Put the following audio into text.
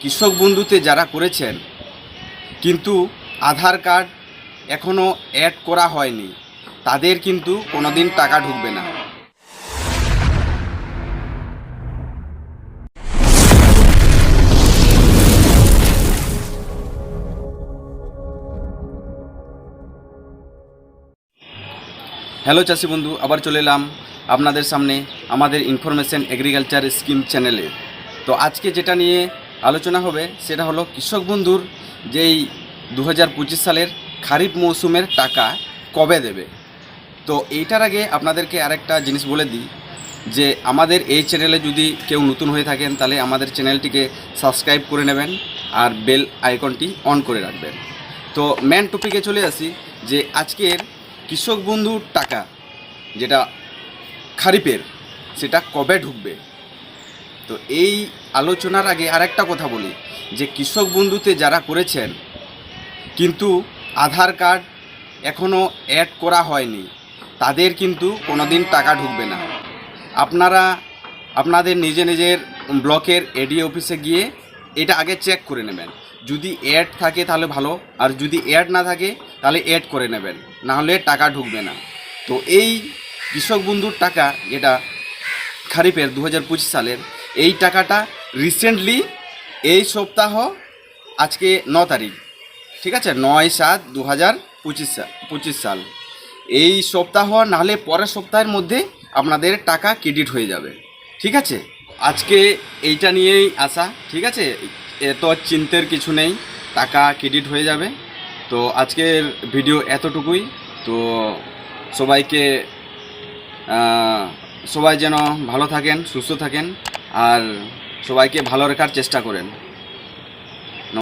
কৃষক বন্ধুতে যারা করেছেন, কিন্তু আধার কার্ড এখনও অ্যাড করা হয়নি, তাদের কিন্তু কোনোদিন টাকা ঢুকবে না। হ্যালো চাষি বন্ধু, আবার চলে এলাম আপনাদের সামনে আমাদের ইনফরমেশন এগ্রিকালচার স্কিম চ্যানেলে তো আজকে যেটা নিয়ে আলোচনা হবে, সেটা হলো কৃষক বন্ধুর যেই দু হাজার পঁচিশ সালের খারিফ মৌসুমের টাকা কবে দেবে। তো এইটার আগে আপনাদেরকে আরেকটা জিনিস বলে দিই, যে আমাদের এই চ্যানেলে যদি কেউ নতুন হয়ে থাকেন, তাহলে আমাদের চ্যানেলটিকে সাবস্ক্রাইব করে নেবেন আর বেল আইকনটি অন করে রাখবেন। তো মেন টপিকে চলে আসি, যে আজকের কৃষক বন্ধুর টাকা, যেটা খারিফের, সেটা কবে ঢুকবে? তো এই আলোচনার আগে আরেকটা কথা বলি, যে কৃষক বন্ধুতে যারা করেছেন, কিন্তু আধার কার্ড এখনও অ্যাড করা হয়নি, তাদের কিন্তু কোনোদিন টাকা ঢুকবে না। আপনারা, আপনাদের নিজে নিজের ব্লকের এডি অফিসে গিয়ে এটা আগে চেক করে নেবেন। যদি অ্যাড থাকে তাহলে ভালো, আর যদি অ্যাড না থাকে তাহলে অ্যাড করে নেবেন, না হলে টাকা ঢুকবে না। তো এই কৃষক বন্ধুর টাকা যেটা খারিফের দু হাজার পঁচিশ সালের এই টাকাটা রিসেন্টলি এই সপ্তাহ, আজকে ন তারিখ, ঠিক আছে? নয় সাত দু হাজার পঁচিশ পঁচিশ সাল। এই সপ্তাহ নাহলে পরের সপ্তাহের মধ্যে আপনাদের টাকা ক্রেডিট হয়ে যাবে, ঠিক আছে? আজকে এইটা নিয়েই আসা ঠিক আছে? এত চিন্তের কিছু নেই, টাকা ক্রেডিট হয়ে যাবে। তো আজকের ভিডিও এতটুকুই। তো সবাইকে সবাই যেন ভালো থাকেন, সুস্থ থাকেন। আর সবাইকে ভালো রাখার চেষ্টা করেন।